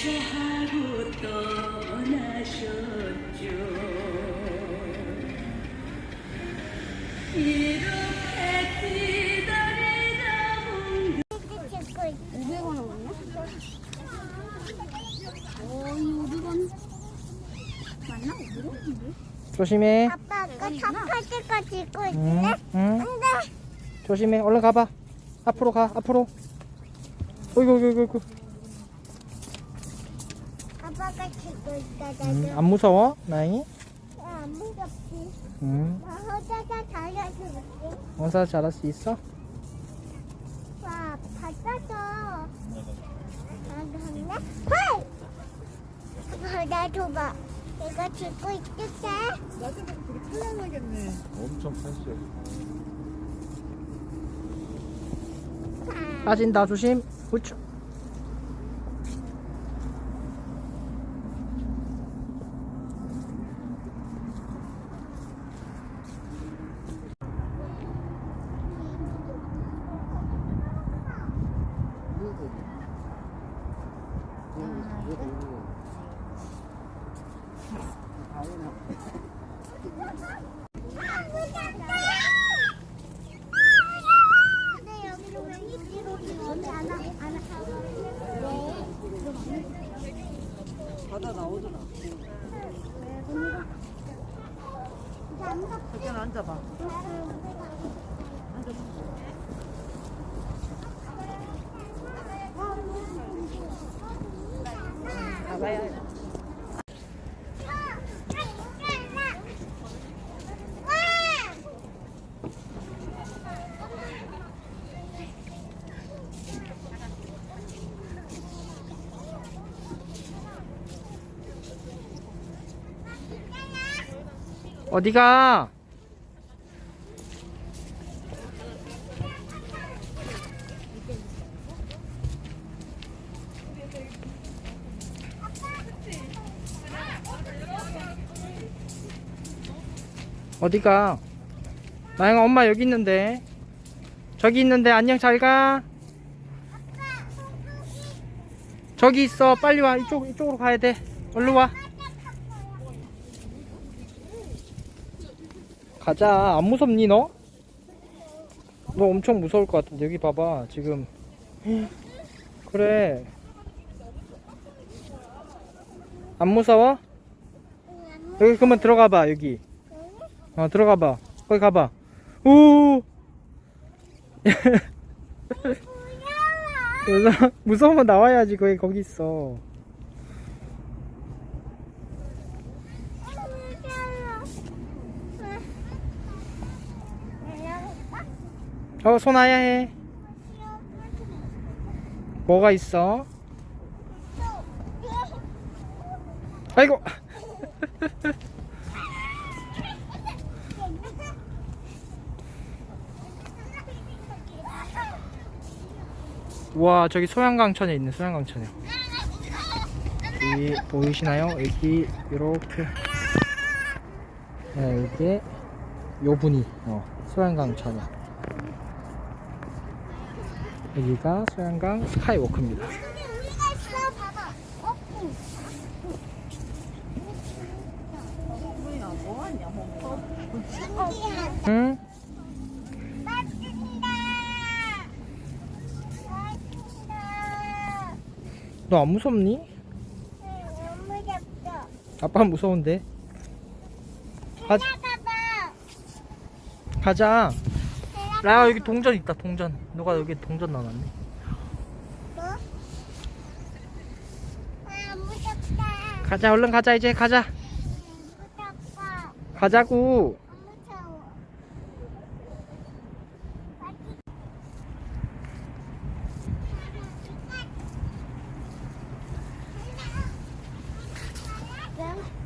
하차하고 떠나셨죠 이렇게 기다리다 본 500원 원이야? 어, 이 500원 맞나? 500원인데? 조심해. 아빠 아까 탑할 때까지 응, 있네? 응. 안돼 조심해. 얼른 가봐. 앞으로 가. 앞으로. 어이구, 어이구, 어이구. 아빠가 찍고 있다 음, 나도 안 무서워? 나잉이? 안 무섭지 응. 나 혼자서 달려줄게 원사 잘할 수 있어? 와 바빠져 나도 했네 헐 아빠 나도 봐 내가 찍고 있을게 보고 되게 찬란하겠네. 엄청 판시해. 빠진다. 조심. 우쭈. 근데 여기로 왜 이리로 여기 안 와? 안 와? 바다 나오더라. 잠깐 앉아봐. 가봐 야 해. 어디가? 어디가? 나영아 엄마 여기 있는데. 저기 있는데 안녕 잘 가. 저기 있어. 빨리 와. 이쪽, 이쪽으로 가야 돼. 얼른 와. 가자. 안 무섭니 너? 너 엄청 무서울 것 같은데. 여기 봐봐 지금. 그래. 안 무서워? 여기 그러면 들어가봐 여기 어 들어가봐. 거기 가봐. 우! 그래서 무서우면 나와야지. 거기 거기 있어. 어 손아야 해. 뭐가 있어? 아이고 와 저기 소양강천에 있네 소양강천에 여기 보이시나요? 여기 이렇게 네, 이게 요분이 어, 소양강천에 여기가 소양강 스카이워크입니다 응? 너 안 무섭니? 너무 잡다 아빠 무서운데? 가자. 가자. 라야 여기 동전 있다 동전. 누가 여기 동전 넣어놨네. 뭐? 아 무섭다. 가자 얼른 가자 이제 가자. 무섭다. 가자고 them.